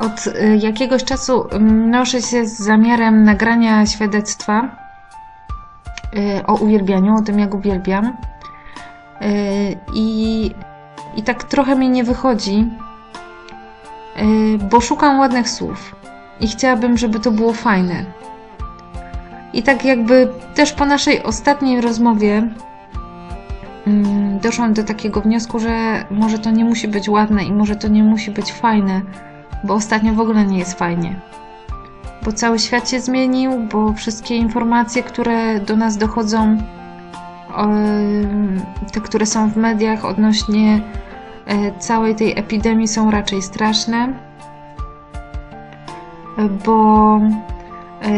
Od y, jakiegoś czasu mm, noszę się z zamiarem nagrania świadectwa y, o uwielbianiu, o tym jak uwielbiam. Y, I, I tak trochę mi nie wychodzi, bo szukam ładnych słów i chciałabym, żeby to było fajne. I tak jakby też po naszej ostatniej rozmowie mm, doszłam do takiego wniosku, że może to nie musi być ładne i może to nie musi być fajne, bo ostatnio w ogóle nie jest fajnie. Bo cały świat się zmienił, bo wszystkie informacje, które do nas dochodzą, te, które są w mediach odnośnie e, całej tej epidemii, są raczej straszne, e, bo, e,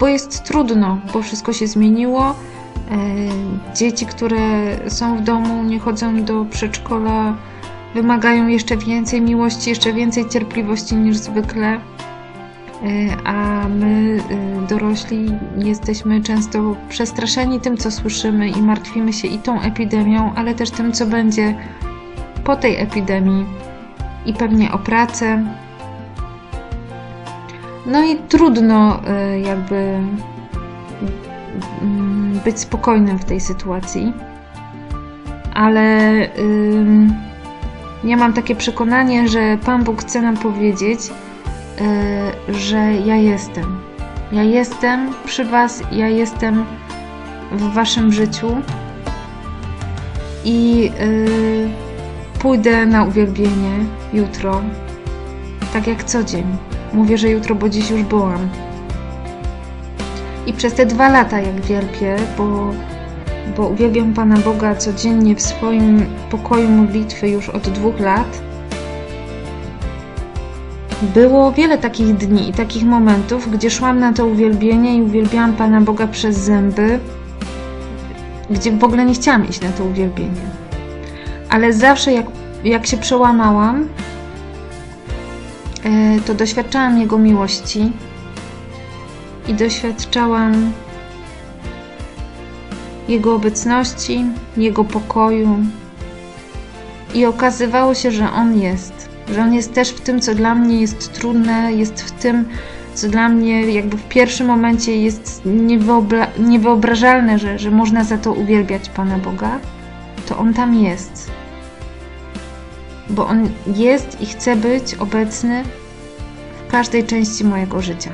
bo jest trudno, bo wszystko się zmieniło. Dzieci, które są w domu, nie chodzą do przedszkola, wymagają jeszcze więcej miłości, jeszcze więcej cierpliwości niż zwykle. E, A my, e, dorośli, jesteśmy często przestraszeni tym, co słyszymy i martwimy się i tą epidemią, ale też tym, co będzie po tej epidemii i pewnie o pracę. No i trudno e, jakby mm, być spokojnym w tej sytuacji, ale ym, ja mam takie przekonanie, że Pan Bóg chce nam powiedzieć, y, że ja jestem. Ja jestem przy Was, ja jestem w Waszym życiu i y, pójdę na uwielbienie jutro, tak jak co dzień. Mówię, że jutro, bo dziś już byłam. I przez te dwa lata, jak wielbię, bo, bo uwielbiam Pana Boga codziennie w swoim pokoju modlitwy już od dwóch lat, było wiele takich dni i takich momentów, gdzie szłam na to uwielbienie i uwielbiałam Pana Boga przez zęby, gdzie w ogóle nie chciałam iść na to uwielbienie. Ale zawsze, jak, jak się przełamałam, e, to doświadczałam Jego miłości i doświadczałam Jego obecności, Jego pokoju. I okazywało się, że On jest. Że On jest też w tym, co dla mnie jest trudne, jest w tym, co dla mnie jakby w pierwszym momencie jest niewyobra- niewyobrażalne, że, że można za to uwielbiać Pana Boga, to On tam jest. Bo On jest i chce być obecny w każdej części mojego życia.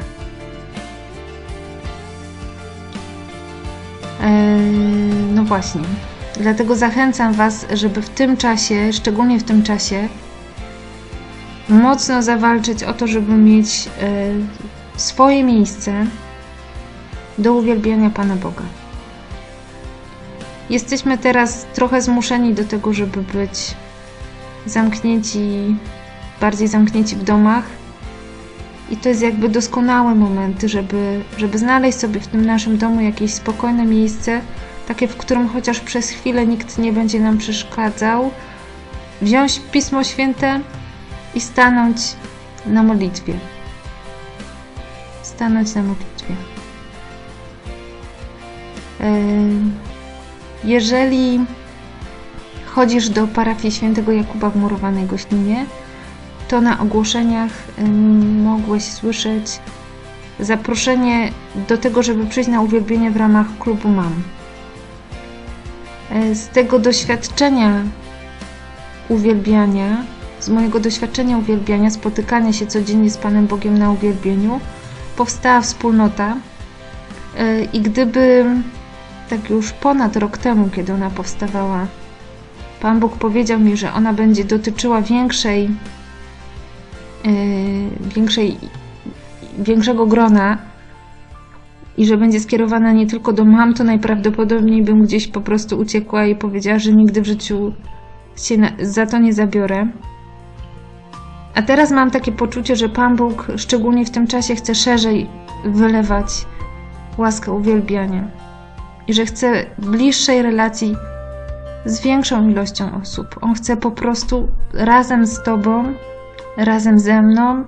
No właśnie. Dlatego zachęcam Was, żeby w tym czasie, szczególnie w tym czasie, mocno zawalczyć o to, żeby mieć e, swoje miejsce do uwielbiania Pana Boga. Jesteśmy teraz trochę zmuszeni do tego, żeby być zamknięci, bardziej zamknięci w domach. I to jest jakby doskonały moment, żeby, żeby znaleźć sobie w tym naszym domu jakieś spokojne miejsce, takie, w którym chociaż przez chwilę nikt nie będzie nam przeszkadzał, wziąć Pismo Święte i stanąć na modlitwie. Stanąć na modlitwie. Em, Jeżeli chodzisz do parafii świętego Jakuba w Murowanej Goślinie, to na ogłoszeniach mogłeś słyszeć zaproszenie do tego, żeby przyjść na uwielbienie w ramach klubu MAM. E, Z tego doświadczenia uwielbiania, z mojego doświadczenia uwielbiania, spotykania się codziennie z Panem Bogiem na uwielbieniu, powstała wspólnota. E, I gdyby tak już ponad rok temu, kiedy ona powstawała, Pan Bóg powiedział mi, że ona będzie dotyczyła większej, większej, większego grona i że będzie skierowana nie tylko do mam, to najprawdopodobniej bym gdzieś po prostu uciekła i powiedziała, że nigdy w życiu się za to nie zabiorę. A teraz mam takie poczucie, że Pan Bóg szczególnie w tym czasie chce szerzej wylewać łaskę uwielbiania i że chce bliższej relacji z większą ilością osób. On chce po prostu razem z Tobą, razem ze mną,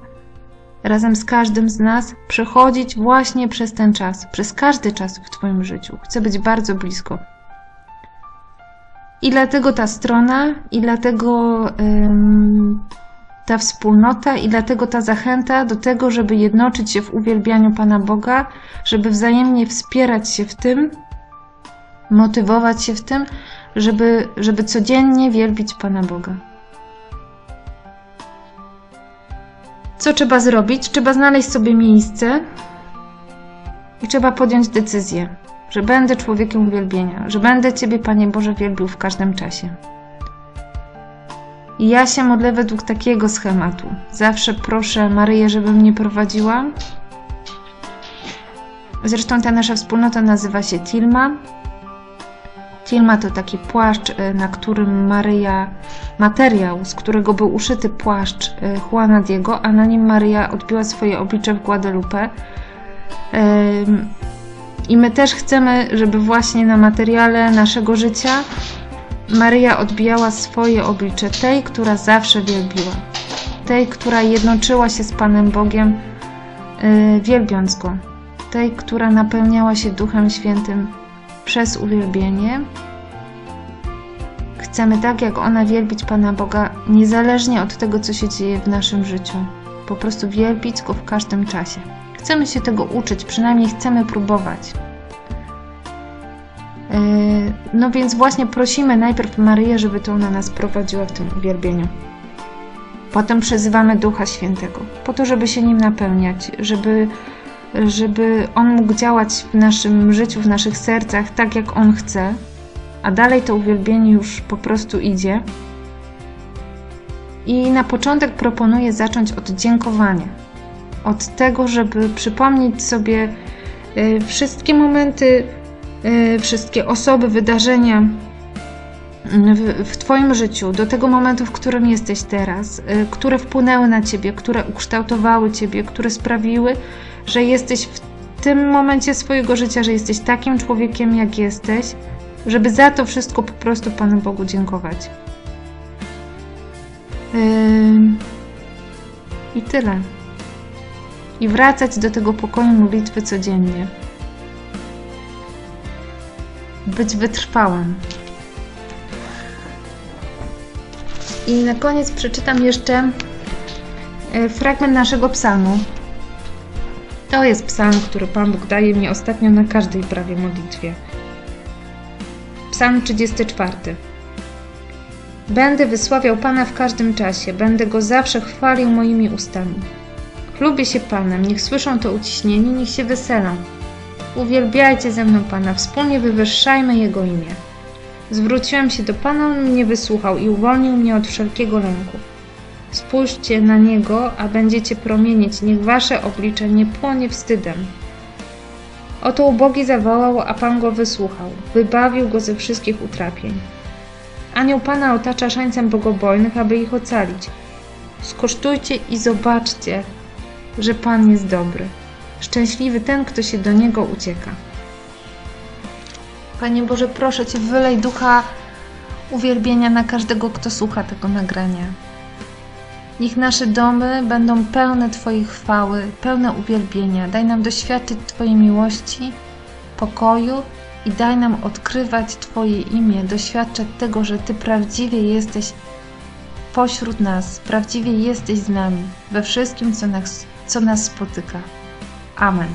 razem z każdym z nas przechodzić właśnie przez ten czas, przez każdy czas w Twoim życiu. Chce być bardzo blisko. I dlatego ta strona, i dlatego ym, ta wspólnota i dlatego ta zachęta do tego, żeby jednoczyć się w uwielbianiu Pana Boga, żeby wzajemnie wspierać się w tym, motywować się w tym, żeby, żeby codziennie wielbić Pana Boga. Co trzeba zrobić? Trzeba znaleźć sobie miejsce i trzeba podjąć decyzję, że będę człowiekiem uwielbienia, że będę Ciebie, Panie Boże, wielbił w każdym czasie. I ja się modlę według takiego schematu. Zawsze proszę Maryję, żeby mnie prowadziła. Zresztą ta nasza wspólnota nazywa się Tilma. Tilma to taki płaszcz, y, na którym Maryja, materiał, z którego był uszyty płaszcz y, Juana Diego, a na nim Maryja odbiła swoje oblicze w Guadalupe. I my też chcemy, żeby właśnie na materiale naszego życia Maryja odbijała swoje oblicze, tej, która zawsze wielbiła, tej, która jednoczyła się z Panem Bogiem, yy, wielbiąc Go, tej, która napełniała się Duchem Świętym przez uwielbienie. Chcemy tak jak ona wielbić Pana Boga, niezależnie od tego, co się dzieje w naszym życiu. Po prostu wielbić Go w każdym czasie. Chcemy się tego uczyć, przynajmniej chcemy próbować. Yy, No więc właśnie prosimy najpierw Maryję, żeby to ona nas prowadziła w tym uwielbieniu. Potem przyzywamy Ducha Świętego, po to, żeby się nim napełniać, żeby, żeby On mógł działać w naszym życiu, w naszych sercach tak, jak On chce, a dalej to uwielbienie już po prostu idzie. I na początek proponuję zacząć od dziękowania. Od tego, żeby przypomnieć sobie y, wszystkie momenty, y, wszystkie osoby, wydarzenia w, w Twoim życiu, do tego momentu, w którym jesteś teraz, y, które wpłynęły na Ciebie, które ukształtowały Ciebie, które sprawiły, że jesteś w tym momencie swojego życia, że jesteś takim człowiekiem, jak jesteś, żeby za to wszystko po prostu Panu Bogu dziękować. Ym, I tyle. I wracać do tego pokoju modlitwy codziennie. Być wytrwałym. I na koniec przeczytam jeszcze e, fragment naszego psalmu. To jest psalm, który Pan Bóg daje mi ostatnio na każdej prawie modlitwie. Psalm 34. Będę wysławiał Pana w każdym czasie, będę Go zawsze chwalił moimi ustami. Chlubię się Panem, niech słyszą to uciśnieni, niech się weselą. Uwielbiajcie ze mną Pana, wspólnie wywyższajmy Jego imię. Zwróciłem się do Pana, On mnie wysłuchał i uwolnił mnie od wszelkiego lęku. Spójrzcie na Niego, a będziecie promienieć, niech Wasze oblicze nie płonie wstydem. Oto ubogi zawołał, a Pan go wysłuchał, wybawił go ze wszystkich utrapień. Anioł Pana otacza szańcem bogobojnych, aby ich ocalić. Skosztujcie i zobaczcie, że Pan jest dobry. Szczęśliwy ten, kto się do Niego ucieka. Panie Boże, proszę Cię, wylej ducha uwielbienia na każdego, kto słucha tego nagrania. Niech nasze domy będą pełne Twojej chwały, pełne uwielbienia. Daj nam doświadczyć Twojej miłości, pokoju i daj nam odkrywać Twoje imię, doświadczać tego, że Ty prawdziwie jesteś pośród nas, prawdziwie jesteś z nami we wszystkim, co nas, co nas spotyka. Amen.